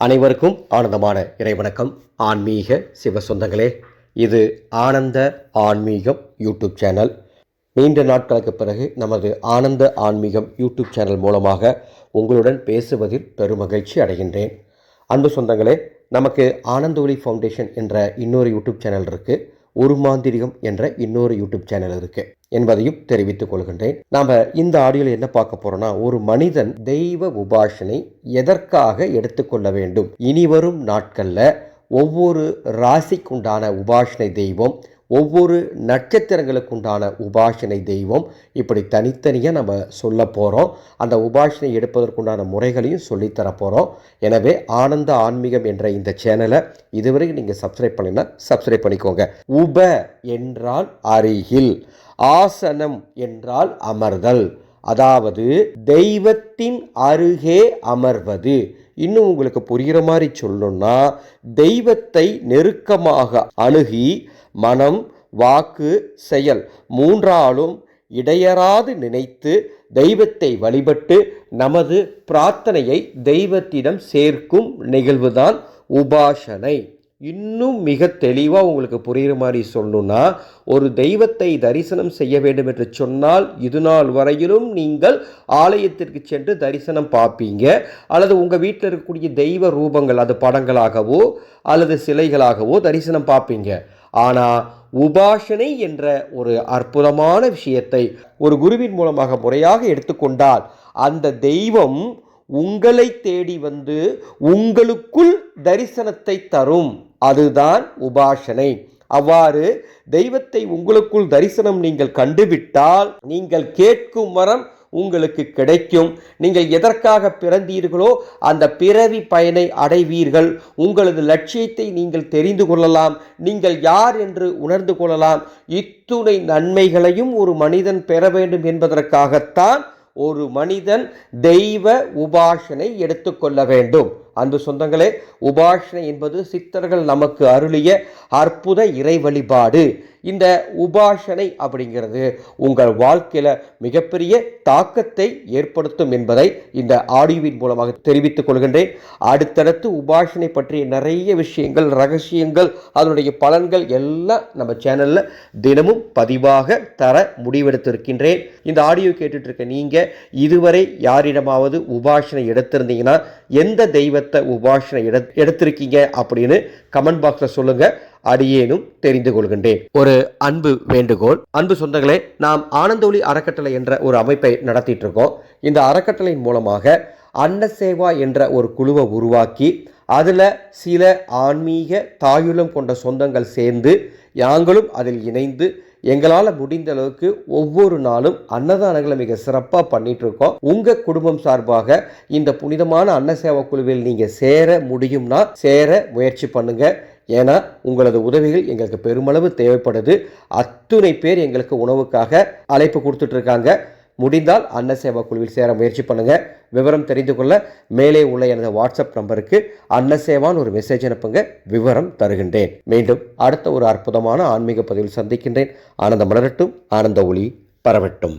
அனைவருக்கும் ஆனந்தமான இறைவணக்கம். ஆன்மீக சிவ சொந்தங்களே இது ஆனந்த ஆன்மீகம் யூடியூப் சேனல். நீண்ட நாட்களுக்கு பிறகு நமது ஆனந்த ஆன்மீகம் யூடியூப் சேனல் மூலமாக உங்களுடன் பேசுவதில் பெருமகிழ்ச்சி அடைகின்றேன். அன்பு சொந்தங்களே நமக்கு ஆனந்த ஒளி ஃபவுண்டேஷன் என்ற இன்னொரு யூடியூப் சேனல் இருக்குது ஒரு மாந்திரிகம் என்ற இன்னொரு யூடியூப் சேனல் இருக்குது என்பதையும் தெரிவித்துக் கொள்கின்றேன். நாம் இந்த ஆடியோவில் என்ன பார்க்க போறோம்னா ஒரு மனிதன் தெய்வ உபாசனை எதற்காக எடுத்துக்கொள்ள வேண்டும்? இனி வரும் நாட்களில் ஒவ்வொரு ராசிக்குண்டான உபாசனை தெய்வம் ஒவ்வொரு நட்சத்திரங்களுக்கு உண்டான உபாசனை தெய்வம். இப்படி தனித்தனியாக நம்ம சொல்ல போகிறோம் அந்த உபாசனை எடுப்பதற்குண்டான முறைகளையும் சொல்லித்தர போகிறோம் எனவே ஆனந்த ஆன்மீகம் என்ற இந்த சேனலை இதுவரைக்கும் நீங்கள் சப்ஸ்கிரைப் பண்ணினா சப்ஸ்கிரைப் பண்ணிக்கோங்க. உப என்றால் அருகில் ஆசனம் என்றால் அமர்தல். அதாவது தெய்வத்தின் அருகே அமர்வது. இன்னும் உங்களுக்கு புரிகிற மாதிரி சொல்லணும்னா தெய்வத்தை நெருக்கமாக அணுகி மனம் வாக்கு செயல் மூன்றாலும் இடையறாது நினைத்து தெய்வத்தை வழிபட்டு நமது பிரார்த்தனையை தெய்வத்திடம் சேர்க்கும் நிகழ்வுதான் உபாசனை. இன்னும் மிக தெளிவாக உங்களுக்கு புரிகிற மாதிரி சொல்லணும்னா ஒரு தெய்வத்தை தரிசனம் செய்ய வேண்டும் என்று சொன்னால் இது நாள் வரையிலும் நீங்கள் ஆலயத்திற்கு சென்று தரிசனம் பார்ப்பீங்க. அல்லது உங்கள் வீட்டில் இருக்கக்கூடிய தெய்வ ரூபங்கள் அது படங்களாகவோ அல்லது சிலைகளாகவோ தரிசனம் பார்ப்பீங்க. ஆனால் உபாசனை என்ற ஒரு அற்புதமான விஷயத்தை ஒரு குருவின் மூலமாக முறையாக எடுத்துக்கொண்டால் அந்த தெய்வம் உங்களை தேடி வந்து உங்களுக்குள் தரிசனத்தை தரும். அதுதான் உபாசனை. அவ்வாறு தெய்வத்தை உங்களுக்குள் தரிசனம் நீங்கள் கண்டுவிட்டால் நீங்கள் கேட்கும் வரம் உங்களுக்கு கிடைக்கும். நீங்கள் எதற்காக பிறந்தீர்களோ அந்த பிறவி பயனை அடைவீர்கள். உங்களது லட்சியத்தை நீங்கள் தெரிந்து கொள்ளலாம். நீங்கள் யார் என்று உணர்ந்து கொள்ளலாம். இத்துணை நன்மைகளையும் ஒரு மனிதன் பெற வேண்டும் என்பதற்காகத்தான் ஒரு மனிதன் தெய்வ உபாசனை எடுத்துக்கொள்ள வேண்டும். அன்பு சொந்தங்களே உபாசனை என்பது சித்தர்கள் நமக்கு அருளிய அற்புத இறை வழிபாடு இந்த உபாசனை அப்படிங்கிறது உங்கள் வாழ்க்கையில் மிகப்பெரிய தாக்கத்தை ஏற்படுத்தும் என்பதை இந்த ஆடியோவின் மூலமாக தெரிவித்துக் கொள்கின்றேன். அடுத்தடுத்து உபாசனை பற்றிய நிறைய விஷயங்கள் ரகசியங்கள் அதனுடைய பலன்கள் எல்லாம் நம்ம சேனலில் தினமும் பதிவாக தர முடிவெடுத்திருக்கின்றேன். இந்த ஆடியோ கேட்டுட்டு இருக்க நீங்கள் இதுவரை யாரிடமாவது உபாசனை எடுத்திருந்தீங்கன்னா எந்த தெய்வத்தை உபாசனை எடு எடுத்திருக்கீங்க அப்படின்னு கமெண்ட் பாக்ஸில் சொல்லுங்கள் அடியேனும் தெரிந்து கொள்கின்றேன். ஒரு அன்பு வேண்டுகோள். அன்பு சொந்தங்களே நாம் ஆனந்தொலி அறக்கட்டளை என்ற ஒரு அமைப்பை நடத்திட்டு இருக்கோம் இந்த அறக்கட்டளையின் மூலமாக அன்னசேவா என்ற ஒரு குழுவை உருவாக்கி அதில் சில ஆன்மீக தாயுளம் கொண்ட சொந்தங்கள் சேர்ந்து யாங்களும் அதில் இணைந்து எங்களால் முடிந்த அளவுக்கு ஒவ்வொரு நாளும் அன்னதானங்களை மிக சிறப்பாக பண்ணிட்டு இருக்கோம் உங்கள் குடும்பம் சார்பாக இந்த புனிதமான அன்னசேவா குழுவில் நீங்கள் சேர முடியும்னா சேர முயற்சி பண்ணுங்க. ஏன்னா உங்களது உதவிகள் எங்களுக்கு பெருமளவு தேவைப்படுது. அத்துணை பேர் எங்களுக்கு உணவுக்காக அழைப்பு கொடுத்துட்ருக்காங்க. முடிந்தால் அன்ன சேவா குழுவில் சேர முயற்சி பண்ணுங்கள் விவரம் தெரிந்து கொள்ள மேலே உள்ள எனது வாட்ஸ்அப் நம்பருக்கு அன்னசேவான்னு ஒரு மெசேஜ் அனுப்புங்க. விவரம் தருகின்றேன். மீண்டும் அடுத்த ஒரு அற்புதமான ஆன்மீக பதிவில் சந்திக்கின்றேன். ஆனந்த மலரட்டும். ஆனந்த ஒளி பரவட்டும்.